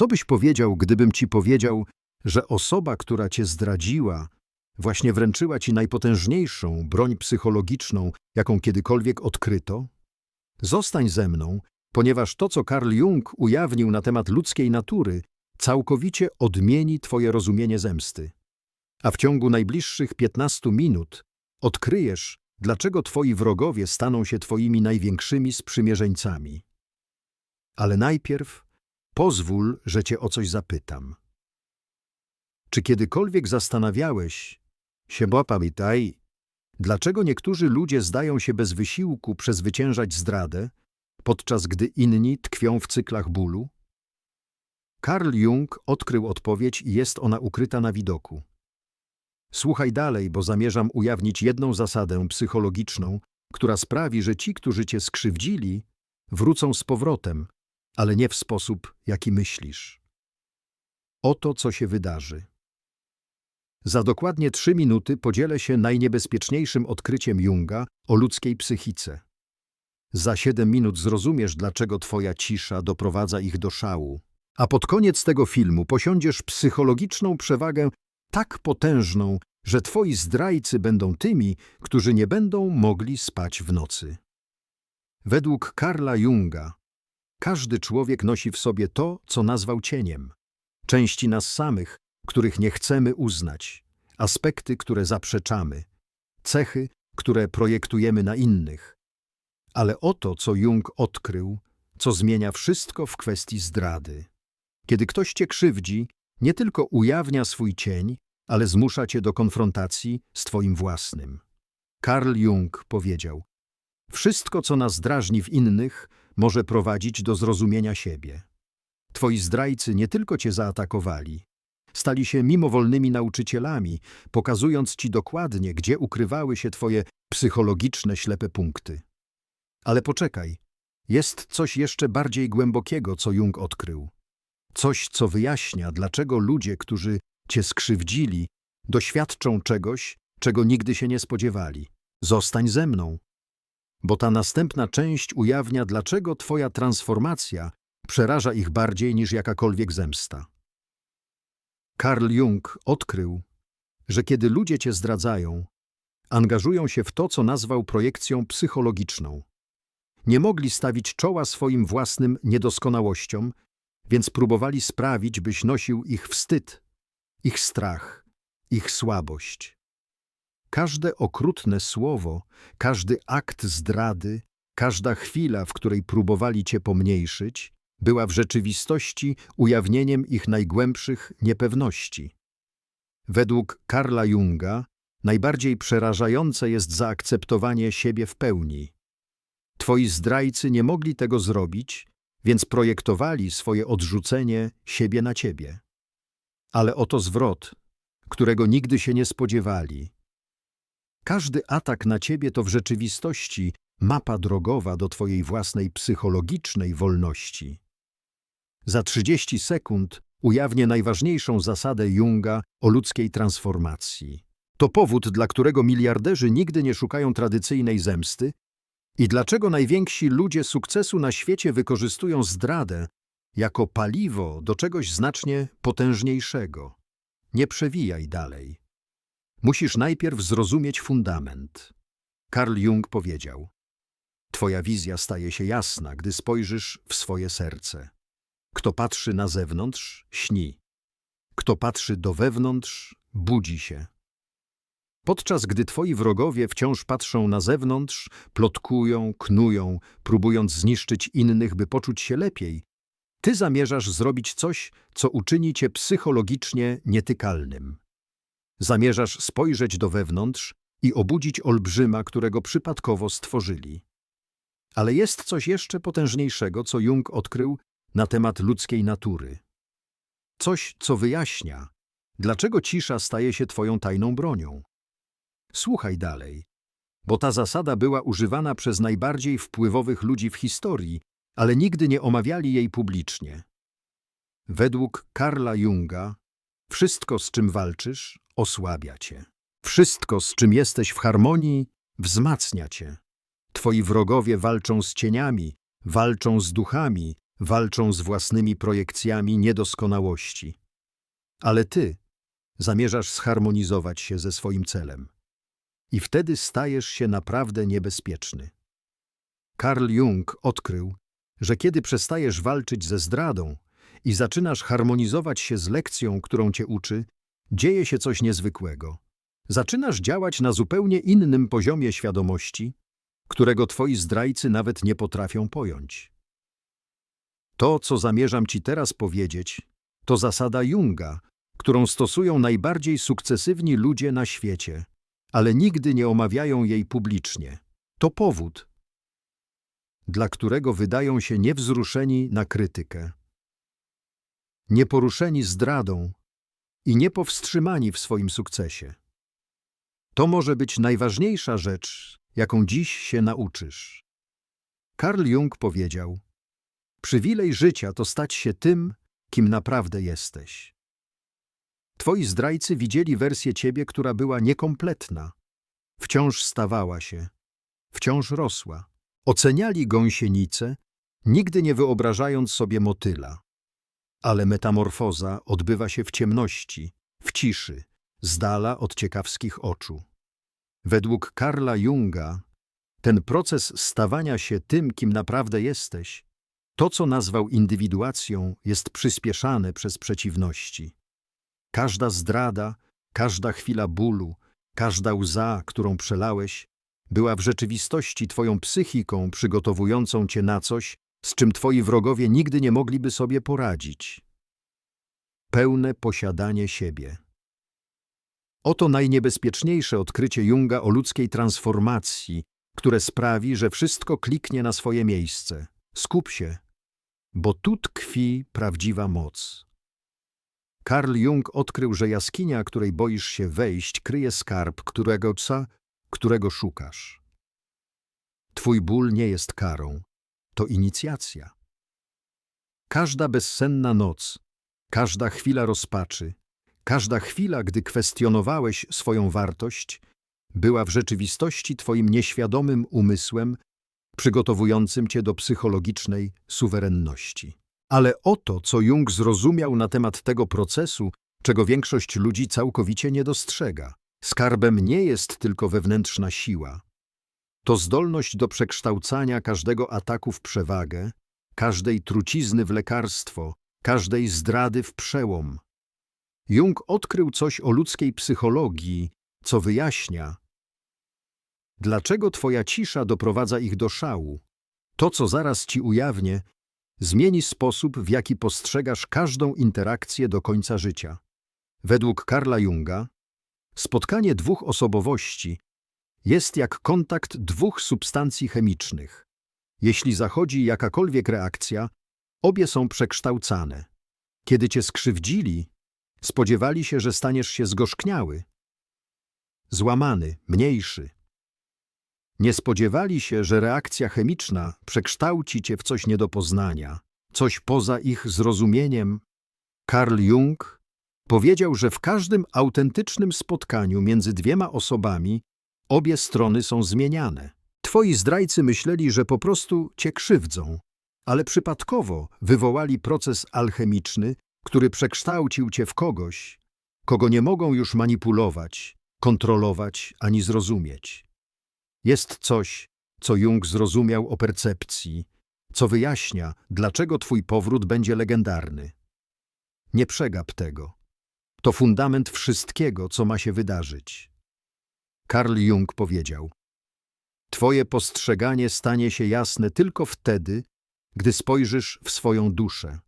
Co byś powiedział, gdybym ci powiedział, że osoba, która cię zdradziła, właśnie wręczyła ci najpotężniejszą broń psychologiczną, jaką kiedykolwiek odkryto? Zostań ze mną, ponieważ to, co Carl Jung ujawnił na temat ludzkiej natury, całkowicie odmieni twoje rozumienie zemsty. A w ciągu najbliższych 15 minut odkryjesz, dlaczego twoi wrogowie staną się twoimi największymi sprzymierzeńcami. Ale najpierw pozwól, że cię o coś zapytam. Czy kiedykolwiek zastanawiałeś się, bo pamiętaj, dlaczego niektórzy ludzie zdają się bez wysiłku przezwyciężać zdradę, podczas gdy inni tkwią w cyklach bólu? Carl Jung odkrył odpowiedź i jest ona ukryta na widoku. Słuchaj dalej, bo zamierzam ujawnić jedną zasadę psychologiczną, która sprawi, że ci, którzy cię skrzywdzili, wrócą z powrotem, ale nie w sposób, jaki myślisz. Oto, co się wydarzy. Za dokładnie trzy minuty podzielę się najniebezpieczniejszym odkryciem Junga o ludzkiej psychice. Za siedem minut zrozumiesz, dlaczego twoja cisza doprowadza ich do szału. A pod koniec tego filmu posiądziesz psychologiczną przewagę tak potężną, że twoi zdrajcy będą tymi, którzy nie będą mogli spać w nocy. Według Karla Junga każdy człowiek nosi w sobie to, co nazwał cieniem. Części nas samych, których nie chcemy uznać, aspekty, które zaprzeczamy, cechy, które projektujemy na innych. Ale oto, co Jung odkrył, co zmienia wszystko w kwestii zdrady. Kiedy ktoś cię krzywdzi, nie tylko ujawnia swój cień, ale zmusza cię do konfrontacji z twoim własnym. Carl Jung powiedział, wszystko, co nas drażni w innych, może prowadzić do zrozumienia siebie. Twoi zdrajcy nie tylko cię zaatakowali, stali się mimowolnymi nauczycielami, pokazując ci dokładnie, gdzie ukrywały się twoje psychologiczne ślepe punkty. Ale poczekaj, jest coś jeszcze bardziej głębokiego, co Jung odkrył. Coś, co wyjaśnia, dlaczego ludzie, którzy cię skrzywdzili, doświadczą czegoś, czego nigdy się nie spodziewali. Zostań ze mną. Bo ta następna część ujawnia, dlaczego twoja transformacja przeraża ich bardziej niż jakakolwiek zemsta. Carl Jung odkrył, że kiedy ludzie cię zdradzają, angażują się w to, co nazwał projekcją psychologiczną. Nie mogli stawić czoła swoim własnym niedoskonałościom, więc próbowali sprawić, byś nosił ich wstyd, ich strach, ich słabość. Każde okrutne słowo, każdy akt zdrady, każda chwila, w której próbowali cię pomniejszyć, była w rzeczywistości ujawnieniem ich najgłębszych niepewności. Według Karla Junga najbardziej przerażające jest zaakceptowanie siebie w pełni. Twoi zdrajcy nie mogli tego zrobić, więc projektowali swoje odrzucenie siebie na ciebie. Ale oto zwrot, którego nigdy się nie spodziewali. Każdy atak na ciebie to w rzeczywistości mapa drogowa do twojej własnej psychologicznej wolności. Za 30 sekund ujawnię najważniejszą zasadę Junga o ludzkiej transformacji. To powód, dla którego miliarderzy nigdy nie szukają tradycyjnej zemsty i dlaczego najwięksi ludzie sukcesu na świecie wykorzystują zdradę jako paliwo do czegoś znacznie potężniejszego. Nie przewijaj dalej. Musisz najpierw zrozumieć fundament. Carl Jung powiedział: Twoja wizja staje się jasna, gdy spojrzysz w swoje serce. Kto patrzy na zewnątrz, śni. Kto patrzy do wewnątrz, budzi się. Podczas gdy twoi wrogowie wciąż patrzą na zewnątrz, plotkują, knują, próbując zniszczyć innych, by poczuć się lepiej, ty zamierzasz zrobić coś, co uczyni cię psychologicznie nietykalnym. Zamierzasz spojrzeć do wewnątrz i obudzić olbrzyma, którego przypadkowo stworzyli. Ale jest coś jeszcze potężniejszego, co Jung odkrył na temat ludzkiej natury. Coś, co wyjaśnia, dlaczego cisza staje się twoją tajną bronią. Słuchaj dalej, bo ta zasada była używana przez najbardziej wpływowych ludzi w historii, ale nigdy nie omawiali jej publicznie. Według Karla Junga, wszystko, z czym walczysz, osłabia cię. Wszystko, z czym jesteś w harmonii, wzmacnia cię. Twoi wrogowie walczą z cieniami, walczą z duchami, walczą z własnymi projekcjami niedoskonałości. Ale ty zamierzasz zharmonizować się ze swoim celem. I wtedy stajesz się naprawdę niebezpieczny. Carl Jung odkrył, że kiedy przestajesz walczyć ze zdradą i zaczynasz harmonizować się z lekcją, którą cię uczy, dzieje się coś niezwykłego. Zaczynasz działać na zupełnie innym poziomie świadomości, którego twoi zdrajcy nawet nie potrafią pojąć. To, co zamierzam ci teraz powiedzieć, to zasada Junga, którą stosują najbardziej sukcesywni ludzie na świecie, ale nigdy nie omawiają jej publicznie. To powód, dla którego wydają się niewzruszeni na krytykę. Nieporuszeni zdradą i niepowstrzymani w swoim sukcesie. To może być najważniejsza rzecz, jaką dziś się nauczysz. Carl Jung powiedział: Przywilej życia to stać się tym, kim naprawdę jesteś. Twoi zdrajcy widzieli wersję ciebie, która była niekompletna. Wciąż stawała się, wciąż rosła. Oceniali gąsienicę, nigdy nie wyobrażając sobie motyla. Ale metamorfoza odbywa się w ciemności, w ciszy, z dala od ciekawskich oczu. Według Karla Junga ten proces stawania się tym, kim naprawdę jesteś, to, co nazwał indywiduacją, jest przyspieszane przez przeciwności. Każda zdrada, każda chwila bólu, każda łza, którą przelałeś, była w rzeczywistości twoją psychiką przygotowującą cię na coś, z czym twoi wrogowie nigdy nie mogliby sobie poradzić. Pełne posiadanie siebie. Oto najniebezpieczniejsze odkrycie Junga o ludzkiej transformacji, które sprawi, że wszystko kliknie na swoje miejsce. Skup się, bo tu tkwi prawdziwa moc. Carl Jung odkrył, że jaskinia, której boisz się wejść, kryje skarb, którego ca, którego szukasz. Twój ból nie jest karą, to inicjacja. Każda bezsenna noc, każda chwila rozpaczy, każda chwila, gdy kwestionowałeś swoją wartość, była w rzeczywistości Twoim nieświadomym umysłem przygotowującym Cię do psychologicznej suwerenności. Ale oto, co Jung zrozumiał na temat tego procesu, czego większość ludzi całkowicie nie dostrzega. Skarbem nie jest tylko wewnętrzna siła. To zdolność do przekształcania każdego ataku w przewagę, każdej trucizny w lekarstwo, każdej zdrady w przełom. Jung odkrył coś o ludzkiej psychologii, co wyjaśnia, dlaczego twoja cisza doprowadza ich do szału. To, co zaraz ci ujawnię, zmieni sposób, w jaki postrzegasz każdą interakcję do końca życia. Według Karla Junga, spotkanie dwóch osobowości jest jak kontakt dwóch substancji chemicznych. Jeśli zachodzi jakakolwiek reakcja, obie są przekształcane. Kiedy cię skrzywdzili, spodziewali się, że staniesz się zgorzkniały, złamany, mniejszy. Nie spodziewali się, że reakcja chemiczna przekształci cię w coś nie do poznania, coś poza ich zrozumieniem. Carl Jung powiedział, że w każdym autentycznym spotkaniu między dwiema osobami obie strony są zmieniane. Twoi zdrajcy myśleli, że po prostu cię krzywdzą, ale przypadkowo wywołali proces alchemiczny, który przekształcił cię w kogoś, kogo nie mogą już manipulować, kontrolować ani zrozumieć. Jest coś, co Jung zrozumiał o percepcji, co wyjaśnia, dlaczego twój powrót będzie legendarny. Nie przegap tego. To fundament wszystkiego, co ma się wydarzyć. Carl Jung powiedział: Twoje postrzeganie stanie się jasne tylko wtedy, gdy spojrzysz w swoją duszę.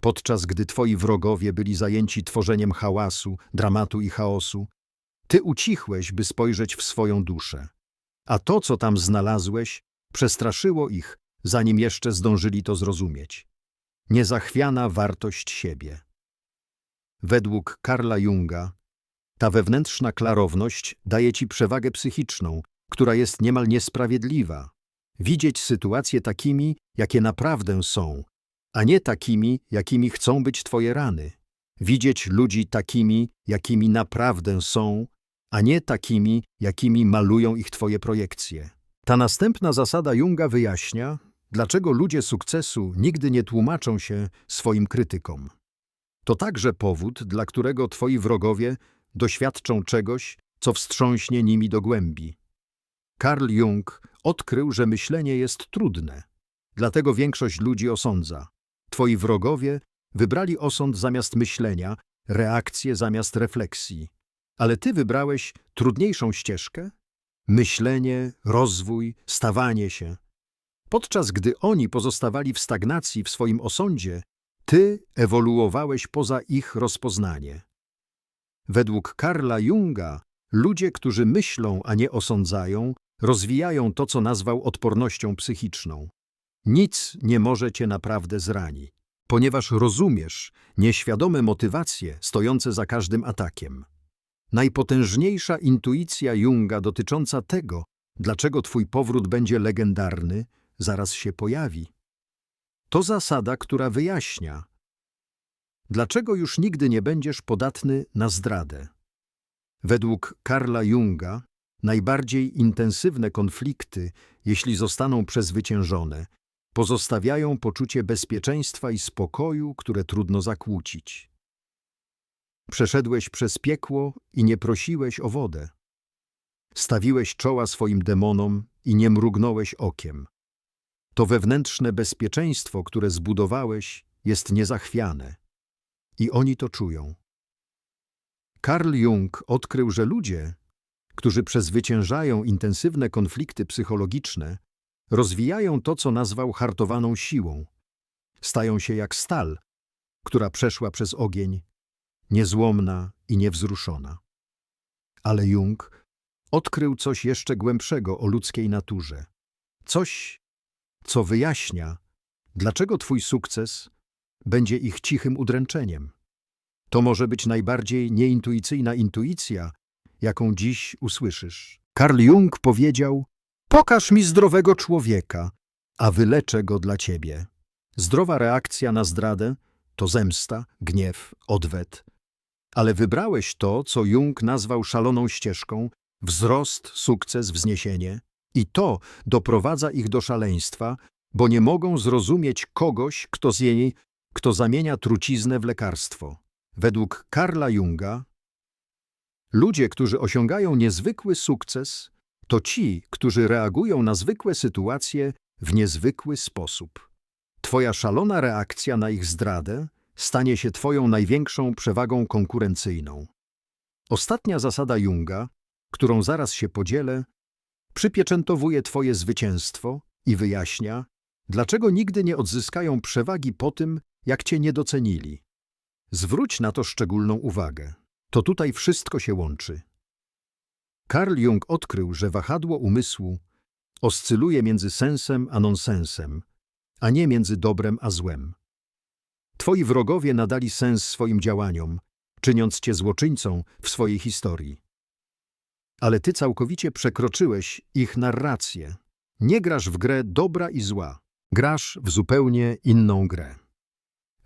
Podczas gdy twoi wrogowie byli zajęci tworzeniem hałasu, dramatu i chaosu, ty ucichłeś, by spojrzeć w swoją duszę. A to, co tam znalazłeś, przestraszyło ich, zanim jeszcze zdążyli to zrozumieć. Niezachwiana wartość siebie. Według Karla Junga, ta wewnętrzna klarowność daje ci przewagę psychiczną, która jest niemal niesprawiedliwa. Widzieć sytuacje takimi, jakie naprawdę są, a nie takimi, jakimi chcą być twoje rany. Widzieć ludzi takimi, jakimi naprawdę są, a nie takimi, jakimi malują ich twoje projekcje. Ta następna zasada Junga wyjaśnia, dlaczego ludzie sukcesu nigdy nie tłumaczą się swoim krytykom. To także powód, dla którego twoi wrogowie doświadczą czegoś, co wstrząśnie nimi do głębi. Carl Jung odkrył, że myślenie jest trudne. Dlatego większość ludzi osądza. Twoi wrogowie wybrali osąd zamiast myślenia, reakcję zamiast refleksji. Ale ty wybrałeś trudniejszą ścieżkę? Myślenie, rozwój, stawanie się. Podczas gdy oni pozostawali w stagnacji w swoim osądzie, ty ewoluowałeś poza ich rozpoznanie. Według Karla Junga, ludzie, którzy myślą, a nie osądzają, rozwijają to, co nazwał odpornością psychiczną. Nic nie może cię naprawdę zrani, ponieważ rozumiesz nieświadome motywacje stojące za każdym atakiem. Najpotężniejsza intuicja Junga dotycząca tego, dlaczego twój powrót będzie legendarny, zaraz się pojawi. To zasada, która wyjaśnia, dlaczego już nigdy nie będziesz podatny na zdradę. Według Karla Junga najbardziej intensywne konflikty, jeśli zostaną przezwyciężone, pozostawiają poczucie bezpieczeństwa i spokoju, które trudno zakłócić. Przeszedłeś przez piekło i nie prosiłeś o wodę. Stawiłeś czoła swoim demonom i nie mrugnąłeś okiem. To wewnętrzne bezpieczeństwo, które zbudowałeś, jest niezachwiane. I oni to czują. Carl Jung odkrył, że ludzie, którzy przezwyciężają intensywne konflikty psychologiczne, rozwijają to, co nazwał hartowaną siłą. Stają się jak stal, która przeszła przez ogień, niezłomna i niewzruszona. Ale Jung odkrył coś jeszcze głębszego o ludzkiej naturze. Coś, co wyjaśnia, dlaczego twój sukces będzie ich cichym udręczeniem. To może być najbardziej nieintuicyjna intuicja, jaką dziś usłyszysz. Carl Jung powiedział: Pokaż mi zdrowego człowieka, a wyleczę go dla ciebie. Zdrowa reakcja na zdradę to zemsta, gniew, odwet. Ale wybrałeś to, co Jung nazwał szaloną ścieżką wzrost, sukces, wzniesienie. I to doprowadza ich do szaleństwa, bo nie mogą zrozumieć kogoś, kto z jej, kto zamienia truciznę w lekarstwo. Według Karla Junga, ludzie, którzy osiągają niezwykły sukces, to ci, którzy reagują na zwykłe sytuacje w niezwykły sposób. Twoja szalona reakcja na ich zdradę stanie się twoją największą przewagą konkurencyjną. Ostatnia zasada Junga, którą zaraz się podzielę, przypieczętowuje twoje zwycięstwo i wyjaśnia, dlaczego nigdy nie odzyskają przewagi po tym, jak cię nie docenili. Zwróć na to szczególną uwagę. To tutaj wszystko się łączy. Carl Jung odkrył, że wahadło umysłu oscyluje między sensem a nonsensem, a nie między dobrem a złem. Twoi wrogowie nadali sens swoim działaniom, czyniąc cię złoczyńcą w swojej historii. Ale ty całkowicie przekroczyłeś ich narrację. Nie grasz w grę dobra i zła, grasz w zupełnie inną grę.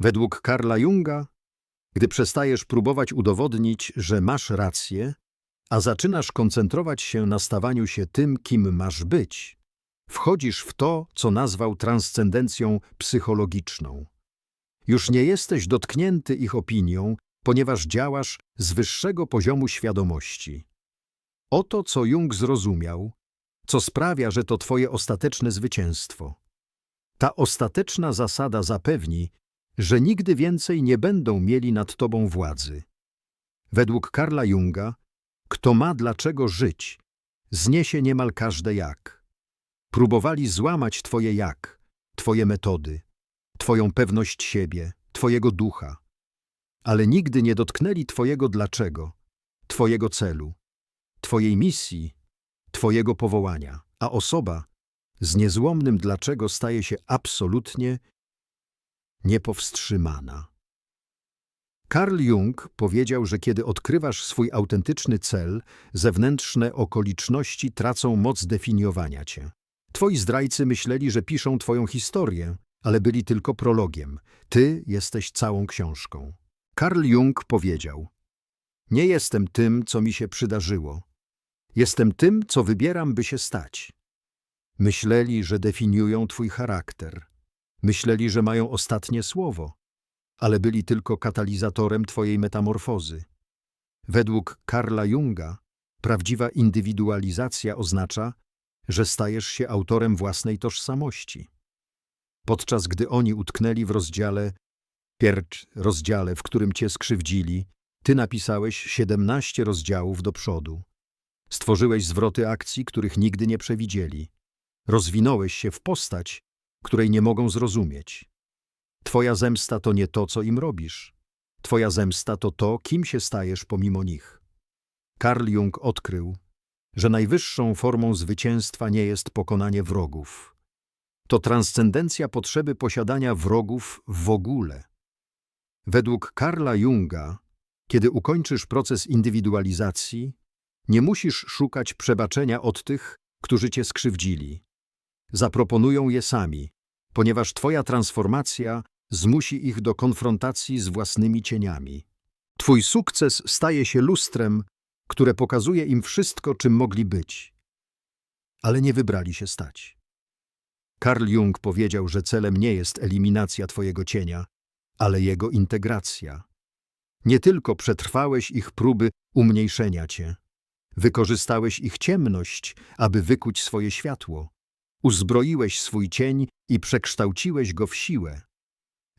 Według Karla Junga, gdy przestajesz próbować udowodnić, że masz rację, a zaczynasz koncentrować się na stawaniu się tym, kim masz być, wchodzisz w to, co nazwał transcendencją psychologiczną. Już nie jesteś dotknięty ich opinią, ponieważ działasz z wyższego poziomu świadomości. Oto, co Jung zrozumiał, co sprawia, że to twoje ostateczne zwycięstwo. Ta ostateczna zasada zapewni, że nigdy więcej nie będą mieli nad tobą władzy. Według Karla Junga, kto ma dlaczego żyć, zniesie niemal każde jak. Próbowali złamać twoje jak, twoje metody, twoją pewność siebie, twojego ducha, ale nigdy nie dotknęli twojego dlaczego, twojego celu, twojej misji, twojego powołania, a osoba z niezłomnym dlaczego staje się absolutnie niepowstrzymana. Carl Jung powiedział, że kiedy odkrywasz swój autentyczny cel, zewnętrzne okoliczności tracą moc definiowania cię. Twoi zdrajcy myśleli, że piszą twoją historię, ale byli tylko prologiem. Ty jesteś całą książką. Carl Jung powiedział: Nie jestem tym, co mi się przydarzyło. Jestem tym, co wybieram, by się stać. Myśleli, że definiują twój charakter. Myśleli, że mają ostatnie słowo, ale byli tylko katalizatorem twojej metamorfozy. Według Karla Junga prawdziwa indywidualizacja oznacza, że stajesz się autorem własnej tożsamości. Podczas gdy oni utknęli w rozdziale, piercz rozdziale, w którym cię skrzywdzili, ty napisałeś 17 rozdziałów do przodu. Stworzyłeś zwroty akcji, których nigdy nie przewidzieli. Rozwinąłeś się w postać, której nie mogą zrozumieć. Twoja zemsta to nie to, co im robisz. Twoja zemsta to to, kim się stajesz pomimo nich. Karl Jung odkrył, że najwyższą formą zwycięstwa nie jest pokonanie wrogów. To transcendencja potrzeby posiadania wrogów w ogóle. Według Karla Junga, kiedy ukończysz proces indywidualizacji, nie musisz szukać przebaczenia od tych, którzy cię skrzywdzili. Zaproponują je sami, ponieważ twoja transformacja zmusi ich do konfrontacji z własnymi cieniami. Twój sukces staje się lustrem, które pokazuje im wszystko, czym mogli być. Ale nie wybrali się stać. Karl Jung powiedział, że celem nie jest eliminacja twojego cienia, ale jego integracja. Nie tylko przetrwałeś ich próby umniejszenia cię, wykorzystałeś ich ciemność, aby wykuć swoje światło. Uzbroiłeś swój cień i przekształciłeś go w siłę.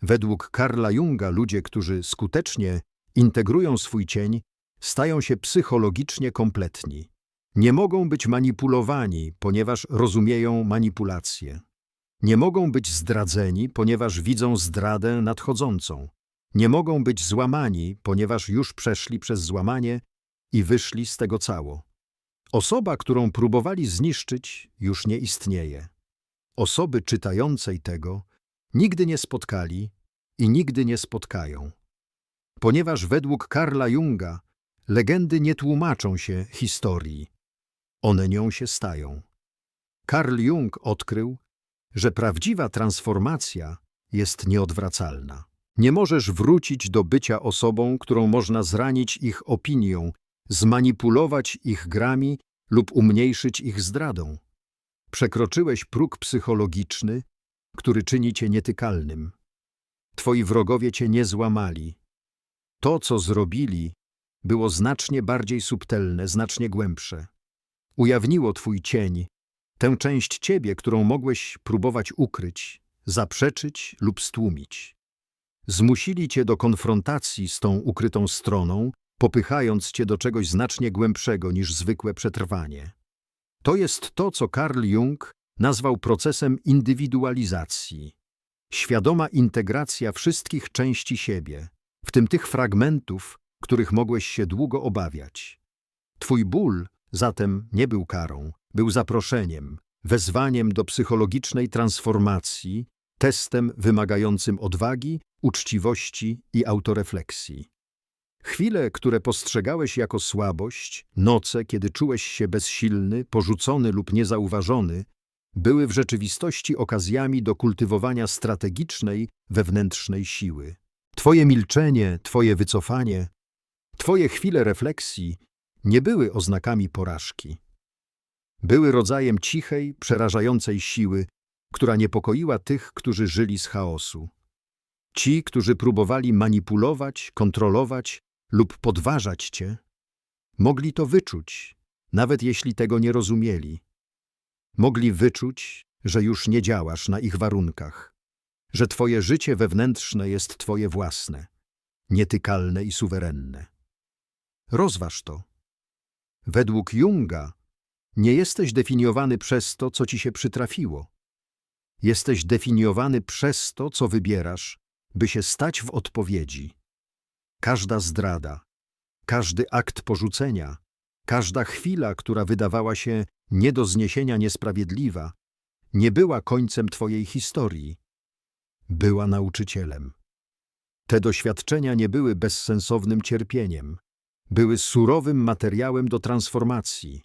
Według Karla Junga ludzie, którzy skutecznie integrują swój cień, stają się psychologicznie kompletni. Nie mogą być manipulowani, ponieważ rozumieją manipulację. Nie mogą być zdradzeni, ponieważ widzą zdradę nadchodzącą. Nie mogą być złamani, ponieważ już przeszli przez złamanie i wyszli z tego cało. Osoba, którą próbowali zniszczyć, już nie istnieje. Osoby czytającej tego nigdy nie spotkali i nigdy nie spotkają. Ponieważ według Karla Junga legendy nie tłumaczą się historii. One nią się stają. Karl Jung odkrył, że prawdziwa transformacja jest nieodwracalna. Nie możesz wrócić do bycia osobą, którą można zranić ich opinią, zmanipulować ich grami lub umniejszyć ich zdradą. Przekroczyłeś próg psychologiczny, który czyni cię nietykalnym. Twoi wrogowie cię nie złamali. To, co zrobili, było znacznie bardziej subtelne, znacznie głębsze. Ujawniło twój cień, tę część ciebie, którą mogłeś próbować ukryć, zaprzeczyć lub stłumić. Zmusili cię do konfrontacji z tą ukrytą stroną, popychając cię do czegoś znacznie głębszego niż zwykłe przetrwanie. To jest to, co Carl Jung nazwał procesem indywidualizacji. Świadoma integracja wszystkich części siebie, w tym tych fragmentów, których mogłeś się długo obawiać. Twój ból zatem nie był karą, był zaproszeniem, wezwaniem do psychologicznej transformacji, testem wymagającym odwagi, uczciwości i autorefleksji. Chwile, które postrzegałeś jako słabość, noce, kiedy czułeś się bezsilny, porzucony lub niezauważony, były w rzeczywistości okazjami do kultywowania strategicznej, wewnętrznej siły. Twoje milczenie, Twoje wycofanie, Twoje chwile refleksji nie były oznakami porażki. Były rodzajem cichej, przerażającej siły, która niepokoiła tych, którzy żyli z chaosu. Ci, którzy próbowali manipulować, kontrolować lub podważać cię, mogli to wyczuć, nawet jeśli tego nie rozumieli. Mogli wyczuć, że już nie działasz na ich warunkach, że twoje życie wewnętrzne jest twoje własne, nietykalne i suwerenne. Rozważ to. Według Junga nie jesteś definiowany przez to, co ci się przytrafiło. Jesteś definiowany przez to, co wybierasz, by się stać w odpowiedzi. Każda zdrada, każdy akt porzucenia, każda chwila, która wydawała się nie do zniesienia niesprawiedliwa, nie była końcem Twojej historii. Była nauczycielem. Te doświadczenia nie były bezsensownym cierpieniem. Były surowym materiałem do transformacji.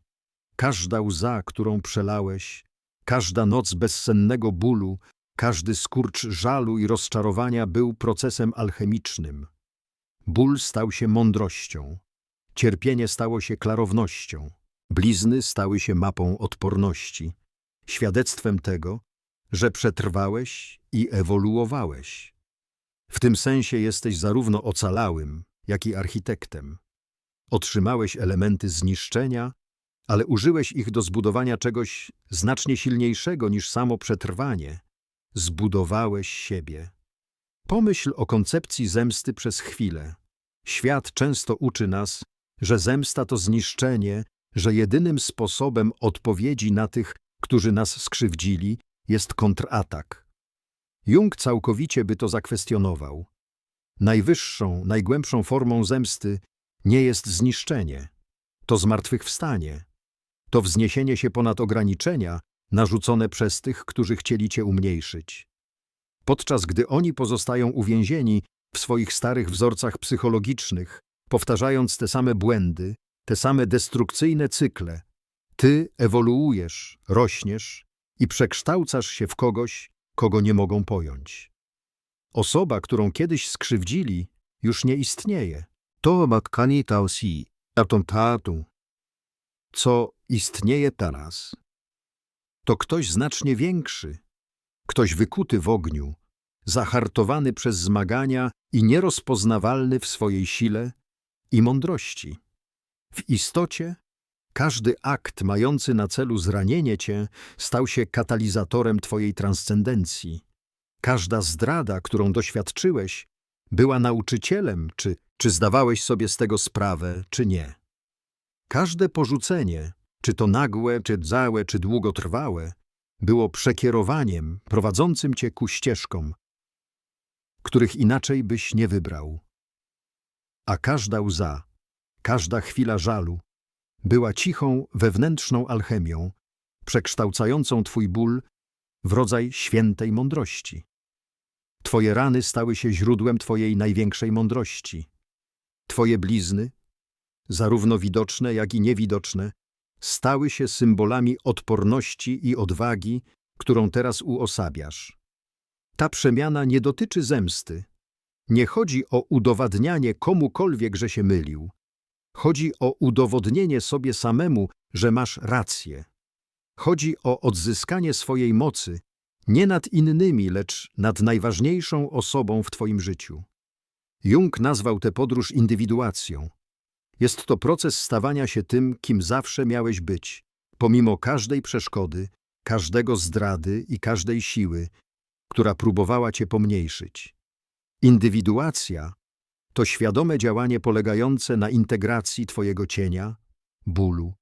Każda łza, którą przelałeś, każda noc bezsennego bólu, każdy skurcz żalu i rozczarowania był procesem alchemicznym. Ból stał się mądrością, cierpienie stało się klarownością, blizny stały się mapą odporności, świadectwem tego, że przetrwałeś i ewoluowałeś. W tym sensie jesteś zarówno ocalałym, jak i architektem. Otrzymałeś elementy zniszczenia, ale użyłeś ich do zbudowania czegoś znacznie silniejszego niż samo przetrwanie. Zbudowałeś siebie. Pomyśl o koncepcji zemsty przez chwilę. Świat często uczy nas, że zemsta to zniszczenie, że jedynym sposobem odpowiedzi na tych, którzy nas skrzywdzili, jest kontratak. Jung całkowicie by to zakwestionował. Najwyższą, najgłębszą formą zemsty nie jest zniszczenie. To zmartwychwstanie. To wzniesienie się ponad ograniczenia narzucone przez tych, którzy chcieli cię umniejszyć. Podczas gdy oni pozostają uwięzieni w swoich starych wzorcach psychologicznych, powtarzając te same błędy, te same destrukcyjne cykle, ty ewoluujesz, rośniesz i przekształcasz się w kogoś, kogo nie mogą pojąć. Osoba, którą kiedyś skrzywdzili, już nie istnieje. To matkani tausi, tatu. Co istnieje teraz? To ktoś znacznie większy, ktoś wykuty w ogniu, zahartowany przez zmagania i nierozpoznawalny w swojej sile i mądrości. W istocie każdy akt mający na celu zranienie cię stał się katalizatorem twojej transcendencji. Każda zdrada, którą doświadczyłeś, była nauczycielem, czy, czy zdawałeś sobie z tego sprawę, czy nie. Każde porzucenie, czy to nagłe, czy całe, czy długotrwałe, było przekierowaniem prowadzącym cię ku ścieżkom, których inaczej byś nie wybrał. A każda łza, każda chwila żalu była cichą, wewnętrzną alchemią, przekształcającą twój ból w rodzaj świętej mądrości. Twoje rany stały się źródłem twojej największej mądrości. Twoje blizny, zarówno widoczne, jak i niewidoczne, stały się symbolami odporności i odwagi, którą teraz uosabiasz. Ta przemiana nie dotyczy zemsty. Nie chodzi o udowadnianie komukolwiek, że się mylił. Chodzi o udowodnienie sobie samemu, że masz rację. Chodzi o odzyskanie swojej mocy nie nad innymi, lecz nad najważniejszą osobą w Twoim życiu. Jung nazwał tę podróż indywiduacją. Jest to proces stawania się tym, kim zawsze miałeś być, pomimo każdej przeszkody, każdego zdrady i każdej siły, która próbowała cię pomniejszyć. Indywiduacja to świadome działanie polegające na integracji twojego cienia, bólu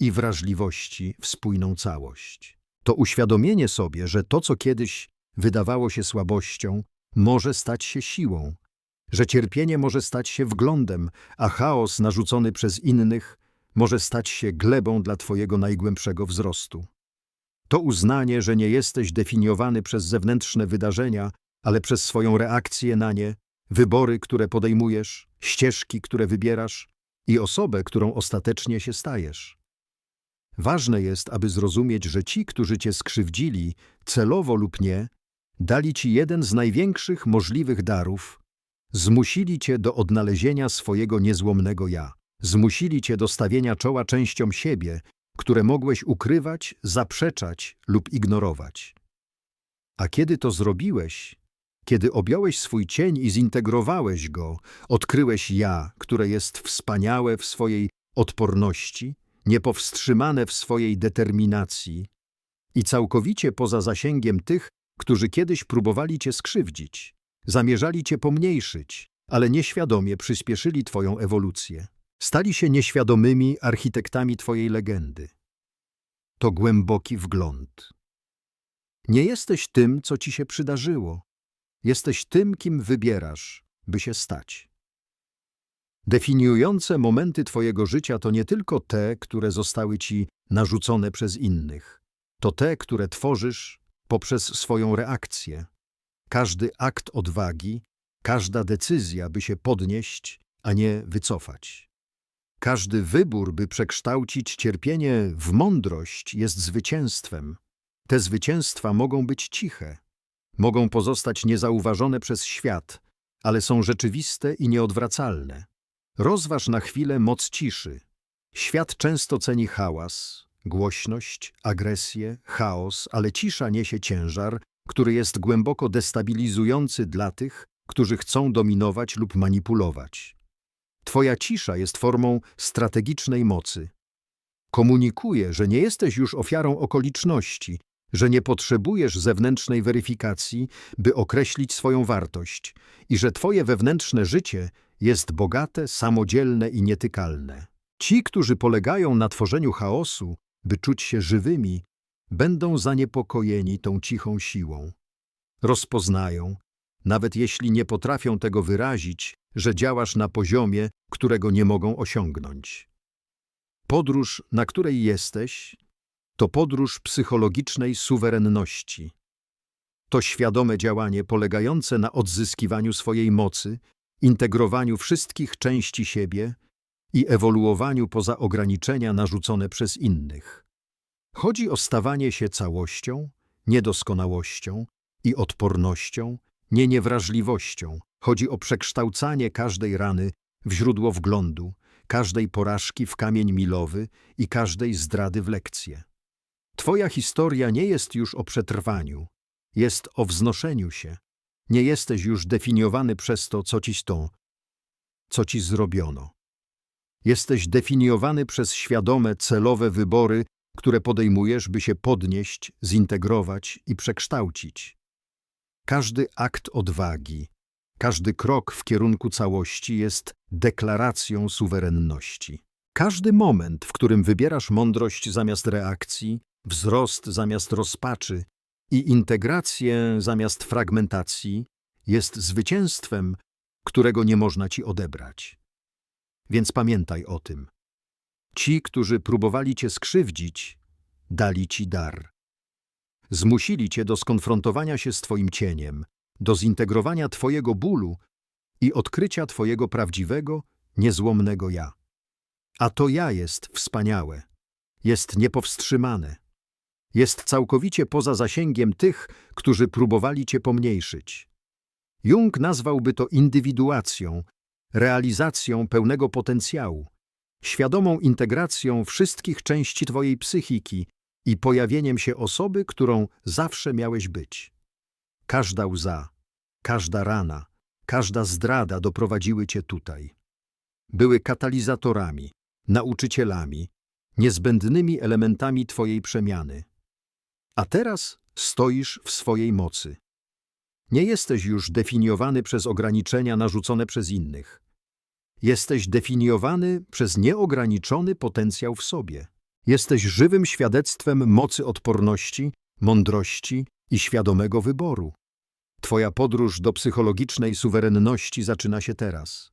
i wrażliwości w spójną całość. To uświadomienie sobie, że to, co kiedyś wydawało się słabością, może stać się siłą, że cierpienie może stać się wglądem, a chaos narzucony przez innych może stać się glebą dla Twojego najgłębszego wzrostu. To uznanie, że nie jesteś definiowany przez zewnętrzne wydarzenia, ale przez swoją reakcję na nie, wybory, które podejmujesz, ścieżki, które wybierasz i osobę, którą ostatecznie się stajesz. Ważne jest, aby zrozumieć, że ci, którzy cię skrzywdzili, celowo lub nie, dali ci jeden z największych możliwych darów, zmusili cię do odnalezienia swojego niezłomnego ja, zmusili cię do stawienia czoła częściom siebie, które mogłeś ukrywać, zaprzeczać lub ignorować. A kiedy to zrobiłeś, kiedy objąłeś swój cień i zintegrowałeś go, odkryłeś ja, które jest wspaniałe w swojej odporności, niepowstrzymane w swojej determinacji i całkowicie poza zasięgiem tych, którzy kiedyś próbowali cię skrzywdzić, zamierzali cię pomniejszyć, ale nieświadomie przyspieszyli twoją ewolucję. Stali się nieświadomymi architektami twojej legendy. To głęboki wgląd. Nie jesteś tym, co ci się przydarzyło. Jesteś tym, kim wybierasz, by się stać. Definiujące momenty Twojego życia to nie tylko te, które zostały Ci narzucone przez innych. To te, które tworzysz poprzez swoją reakcję. Każdy akt odwagi, każda decyzja, by się podnieść, a nie wycofać. Każdy wybór, by przekształcić cierpienie w mądrość, jest zwycięstwem. Te zwycięstwa mogą być ciche, mogą pozostać niezauważone przez świat, ale są rzeczywiste i nieodwracalne. Rozważ na chwilę moc ciszy. Świat często ceni hałas, głośność, agresję, chaos, ale cisza niesie ciężar, który jest głęboko destabilizujący dla tych, którzy chcą dominować lub manipulować. Twoja cisza jest formą strategicznej mocy. Komunikuje, że nie jesteś już ofiarą okoliczności, że nie potrzebujesz zewnętrznej weryfikacji, by określić swoją wartość i że Twoje wewnętrzne życie jest bogate, samodzielne i nietykalne. Ci, którzy polegają na tworzeniu chaosu, by czuć się żywymi, będą zaniepokojeni tą cichą siłą. Rozpoznają, nawet jeśli nie potrafią tego wyrazić, że działasz na poziomie, którego nie mogą osiągnąć. Podróż, na której jesteś, to podróż psychologicznej suwerenności. To świadome działanie polegające na odzyskiwaniu swojej mocy, integrowaniu wszystkich części siebie i ewoluowaniu poza ograniczenia narzucone przez innych. Chodzi o stawanie się całością, niedoskonałością i odpornością, nie niewrażliwością. Chodzi o przekształcanie każdej rany w źródło wglądu, każdej porażki w kamień milowy i każdej zdrady w lekcję. Twoja historia nie jest już o przetrwaniu, jest o wznoszeniu się. Nie jesteś już definiowany przez to, co ci to, co ci zrobiono. Jesteś definiowany przez świadome, celowe wybory, które podejmujesz, by się podnieść, zintegrować i przekształcić. Każdy akt odwagi, każdy krok w kierunku całości jest deklaracją suwerenności. Każdy moment, w którym wybierasz mądrość zamiast reakcji, wzrost zamiast rozpaczy i integrację zamiast fragmentacji, jest zwycięstwem, którego nie można ci odebrać. Więc pamiętaj o tym. Ci, którzy próbowali cię skrzywdzić, dali ci dar. Zmusili cię do skonfrontowania się z twoim cieniem, do zintegrowania twojego bólu i odkrycia twojego prawdziwego, niezłomnego ja. A to ja jest wspaniałe, jest niepowstrzymane, jest całkowicie poza zasięgiem tych, którzy próbowali cię pomniejszyć. Jung nazwałby to indywiduacją, realizacją pełnego potencjału, świadomą integracją wszystkich części twojej psychiki i pojawieniem się osoby, którą zawsze miałeś być. Każda łza, każda rana, każda zdrada doprowadziły cię tutaj. Były katalizatorami, nauczycielami, niezbędnymi elementami twojej przemiany. A teraz stoisz w swojej mocy. Nie jesteś już definiowany przez ograniczenia narzucone przez innych. Jesteś definiowany przez nieograniczony potencjał w sobie. Jesteś żywym świadectwem mocy odporności, mądrości i świadomego wyboru. Twoja podróż do psychologicznej suwerenności zaczyna się teraz.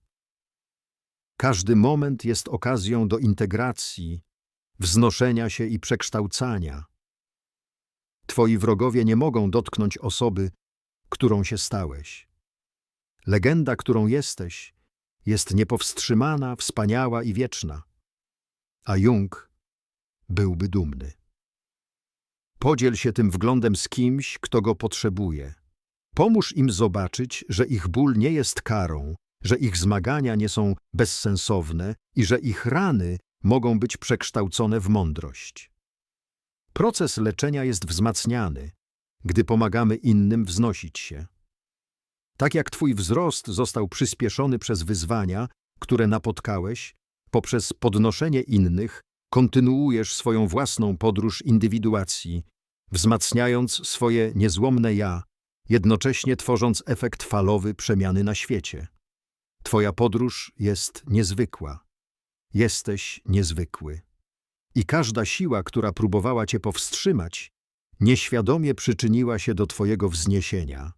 Każdy moment jest okazją do integracji, wznoszenia się i przekształcania. Twoi wrogowie nie mogą dotknąć osoby, którą się stałeś. Legenda, którą jesteś, jest niepowstrzymana, wspaniała i wieczna. A Jung byłby dumny. Podziel się tym wglądem z kimś, kto go potrzebuje. Pomóż im zobaczyć, że ich ból nie jest karą, że ich zmagania nie są bezsensowne i że ich rany mogą być przekształcone w mądrość. Proces leczenia jest wzmacniany, gdy pomagamy innym wznosić się. Tak jak Twój wzrost został przyspieszony przez wyzwania, które napotkałeś, poprzez podnoszenie innych, kontynuujesz swoją własną podróż indywiduacji, wzmacniając swoje niezłomne ja, jednocześnie tworząc efekt falowy przemiany na świecie. Twoja podróż jest niezwykła. Jesteś niezwykły. I każda siła, która próbowała Cię powstrzymać, nieświadomie przyczyniła się do Twojego wzniesienia.